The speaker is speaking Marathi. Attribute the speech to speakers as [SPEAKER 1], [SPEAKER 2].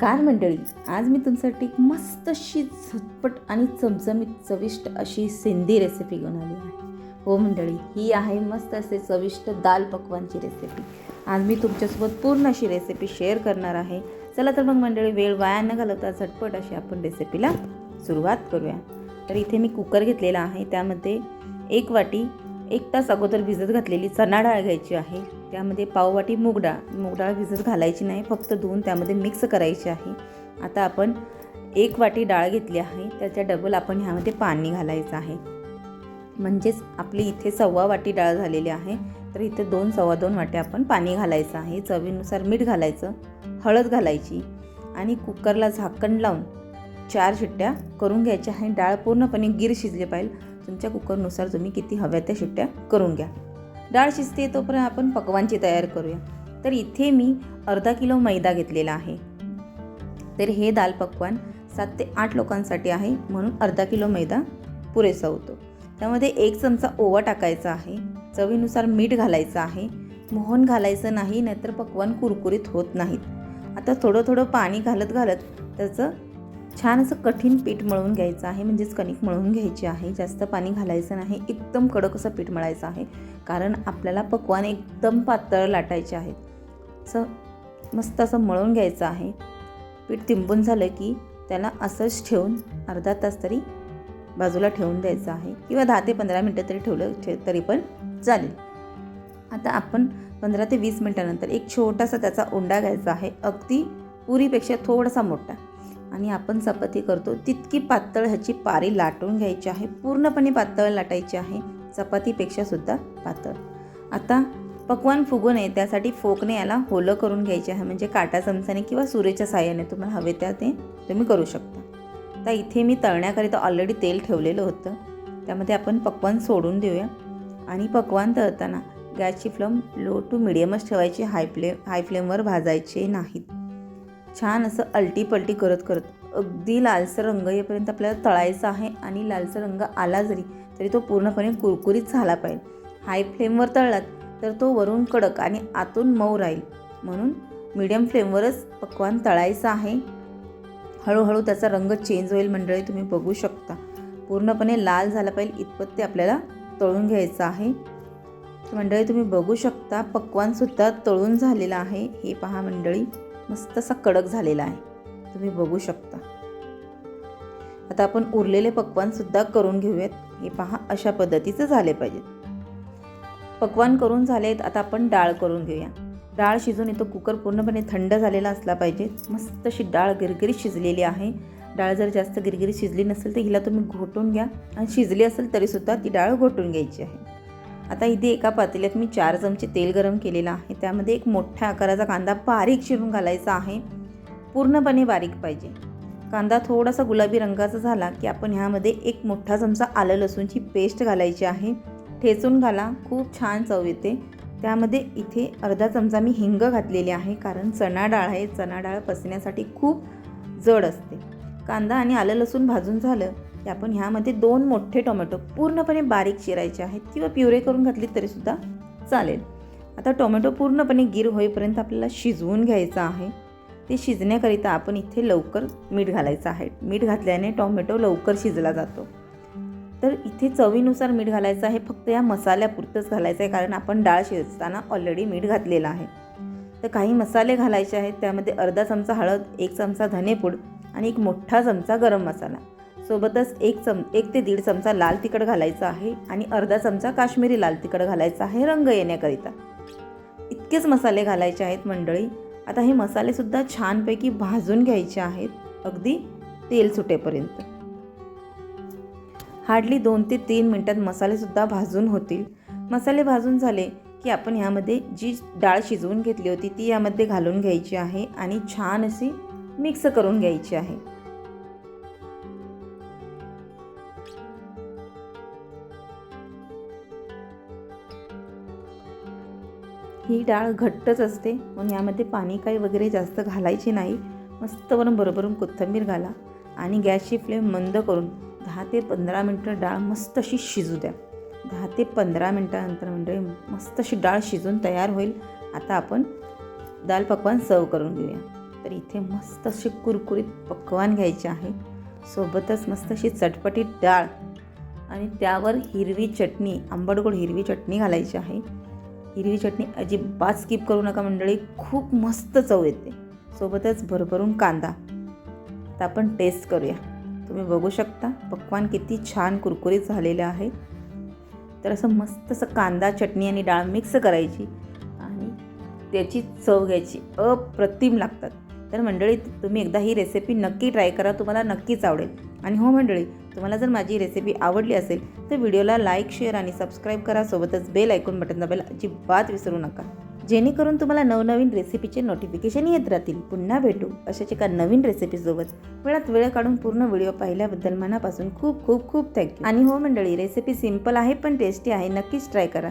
[SPEAKER 1] कार मंडळी आज मी तुमच्यासाठी एक मस्त अशी झटपट आणि चमचमीत चविष्ट अशी सिंधी रेसिपी घेऊन आली आहे. हो मंडळी ही आहे मस्त असे चविष्ट दाल पकवानची रेसिपी आज मी तुमच्यासोबत पूर्ण अशी रेसिपी शेअर करणार आहे. चला तर मग मंडळी वेळ वाया न घालवता झटपट अशी आपण रेसिपीला सुरुवात करूया. तर इथे मी कुकर घेतलेला आहे त्यामध्ये एक वाटी एक तास अगोदर भिजत घातलेली चणा डाळ घ्यायची आहे. त्यामध्ये पाववाटी मूग डाळ मूग डाळ भिजत घालायची नाही फक्त धुवून त्यामध्ये मिक्स करायची आहे. आता आपण एक वाटी डाळ घेतली आहे त्याच्या डबल आपण ह्यामध्ये पाणी घालायचं आहे. म्हणजेच आपली इथे सव्वा वाटी डाळ झालेली आहे तर इथे दोन सव्वा दोन वाट्या आपण पाणी घालायचं आहे. चवीनुसार मीठ घालायचं हळद घालायची आणि कुकरला झाकण लावून चार शिट्ट्या करून घ्यायच्या आहे. डाळ पूर्णपणे गिर शिजली पाहिजे. तुमच्या कुकरनुसार तुम्ही किती हव्या त्या शिट्ट्या करून घ्या. डाळ शिजते तोपर्यंत आपण पकवानची तयार करूया. तर इथे मी अर्धा किलो मैदा घेतलेला आहे. तर हे दाल पकवान सात ते आठ लोकांसाठी आहे म्हणून अर्धा किलो मैदा पुरेसा होतो. त्यामध्ये एक चमचा ओवा टाकायचा आहे. चवीनुसार मीठ घालायचं आहे. मोहन घालायचं नाही नाहीतर पकवान कुरकुरीत होत नाहीत. आता थोडं थोडं पाणी घालत घालत त्याचं छान असं कठीण पीठ मळून घ्यायचं आहे म्हणजेच कणिक मळून घ्यायची आहे. जास्त पाणी घालायचं नाही एकदम कडक असं पीठ मळायचं आहे कारण आपल्याला पकवान एकदम पातळ लाटायचे आहेत. असं मस्त असं मळून घ्यायचं आहे. पीठ तिंबून झालं की त्याला असंच ठेवून अर्धा तास तरी बाजूला ठेवून द्यायचं आहे किंवा दहा ते पंधरा मिनटं तरी ठेवलं ठे तरी पण चालेल. आता आपण पंधरा ते वीस मिनटानंतर एक छोटासा त्याचा उंडा घ्यायचा आहे अगदी पुरीपेक्षा थोडासा मोठा. आणि आपण चपाती करतो तितकी पातळ ह्याची पारी लाटून घ्यायची आहे. पूर्णपणे पातळ लाटायची आहे. चपातीपेक्षासुद्धा पातळ. आता पकवान फुगू नये त्यासाठी फोकने याला होलं करून घ्यायचे आहे. म्हणजे काटा चमचाने किंवा सुरेच्या साह्याने तुम्हाला हवे त्या ते तुम्ही करू शकता. तर इथे मी तळण्याकरिता ऑलरेडी तेल ठेवलेलं होतं. त्यामध्ये आपण पकवान सोडून देऊया. आणि पकवान तळताना गॅसची फ्लेम लो टू मिडियमच ठेवायची. हाय फ्लेम हाय फ्लेमवर भाजायचे नाहीत. छान असं अलटीपलटी करत करत. अगदी लालसर रंग येईपर्यंत आपल्याला तळायचं आहे आणि लालसर रंग आला जरी तरी तो पूर्णपणे कुरकुरीत झाला पाहिजे. हाय फ्लेमवर तळलात तर तो वरून कडक आणि आतून मऊ राहील. म्हणून मीडियम फ्लेमवरच पकवान तळायचं आहे. हळूहळू त्याचा रंग चेंज होईल मंडळी तुम्ही बघू शकता. पूर्णपणे लाल झाला पाहिजे इतपत ते आपल्याला तळून घ्यायचं आहे. मंडळी तुम्ही बघू शकता पक्वानसुद्धा तळून झालेलं आहे. हे पहा मंडळी. मस्त असा कडक झालेला आहे. तुम्ही बघू शकता. आता आपण उरलेले पक्वानसुद्धा करून घेऊयात. हे पहा अशा पद्धतीचं झाले पाहिजेत. पक्वान करून झालेत आता आपण डाळ करून घेऊया. डाळ शिजून येतो कुकर पूर्णपणे थंड झालेला असला पाहिजे. मस्त अशी डाळ गिरगिरीत शिजलेली आहे. डाळ जर जास्त गिरगिरीत शिजली नसेल तर हिला तुम्ही घोटून घ्या. आणि शिजली असेल तरीसुद्धा ती डाळ घोटून घ्यायची आहे. आता इथे एका पातेल्यात मी चार चमचे तेल गरम केलेलं आहे. त्यामध्ये एक मोठ्या आकाराचा कांदा बारीक चिरून घालायचा आहे. पूर्णपणे बारीक पाहिजे. कांदा थोडासा गुलाबी रंगाचा झाला की आपण ह्यामध्ये एक मोठा चमचा आलं लसूणची पेस्ट घालायची आहे. ठेचून घाला. खूप छान चव येते. त्यामध्ये इथे अर्धा चमचा मी हिंग घातलेली आहे कारण चणा डाळ आहे. चणा डाळ पचण्यासाठी खूप जड असते. कांदा आणि आलं लसूण भाजून झालं की आपण ह्यामध्ये दोन मोठे टोमॅटो पूर्णपणे बारीक चिरायचे आहेत किंवा प्युरे करून घातली तरीसुद्धा चालेल. आता टोमॅटो पूर्णपणे गिर होईपर्यंत आपल्याला शिजवून घ्यायचं आहे. ते शिजण्याकरिता आपण इथे लवकर मीठ घालायचं आहे. मीठ घातल्याने टोमॅटो लवकर शिजला जातो. तर इथे चवीनुसार मीठ घालायचं आहे. फक्त या मसाल्यापुरतंच घालायचं आहे कारण आपण डाळ शिजताना ऑलरेडी मीठ घातलेलं आहे. तर काही मसाले घालायचे आहेत. त्यामध्ये अर्धा चमचा हळद एक चमचा धनेपूड आणि एक मोठा चमचा गरम मसाला. सोबतच एक चम एक ते दीड चमचा लाल तिखट घालायचा आहे आणि अर्धा चमचा काश्मीरी लाल तिखट घालायचा आहे रंग येण्याकरिता. इतकेच मसाले घालायचे आहेत मंडळी. आता हे मसालेसुद्धा छानपैकी भाजून घ्यायचे आहेत अगदी तेल सुटेपर्यंत. हार्डली दोन ते तीन मिनटात मसालेसुद्धा भाजून होतील. मसाले भाजून झाले की आपण ह्यामध्ये जी डाळ शिजवून घेतली होती ती यामध्ये घालून घ्यायची आहे आणि छान अशी मिक्स करून घ्यायची आहे. ही डाळ घट्टच असते. म्हणून यामध्ये पाणी काही वगैरे जास्त घालायची नाही. मस्त वरून बरोबरून कोथिंबीर घाला आणि गॅसची फ्लेम मंद करून दहा ते पंधरा मिनटं डाळ मस्त अशी शिजू द्या. दहा ते पंधरा मिनटानंतर म्हणजे मस्त अशी डाळ शिजून तयार होईल. आता आपण दाल पकवान सर्व करून घेऊया. तर इथे मस्त अशी कुरकुरीत पकवान घ्यायचे आहे. सोबतच मस्त अशी चटपटीत डाळ आणि त्यावर हिरवी चटणी आंबटगोड हिरवी चटणी घालायची आहे. हिरवी चटणी अजिबात स्किप करू नका मंडळी. खूप मस्त चव येते. सोबतच भरभरून कांदा. तर आपण टेस्ट करूया. तुम्ही बघू शकता पक्वान किती छान कुरकुरीत झालेलं आहे. तर असं मस्त असं कांदा चटणी आणि डाळ मिक्स करायची आणि त्याची चव घ्यायची. अप्रतिम लागतात. तर मंडळी तुम्ही एकदा ही रेसिपी नक्की ट्राय करा तुम्हाला नक्कीच आवडेल. आणि हो मंडळी तुम्हाला जर माझी रेसिपी आवडली असेल तर व्हिडिओला लाईक शेअर आणि सबस्क्राईब करा. सोबतच बेल ऐकून बटन दाबायला अजिबात विसरू नका. जेणेकरून तुम्हाला नवनवीन रेसिपीचे नोटिफिकेशन येत राहतील. पुन्हा भेटू अशाच एका नवीन रेसिपीसोबत वेळात वेळ काढून पूर्ण व्हिडिओ पाहिल्याबद्दल मनापासून खूप खूप खूप थँक्यू आणि हो मंडळी रेसिपी सिंपल आहे पण टेस्टी आहे. नक्कीच ट्राय करा.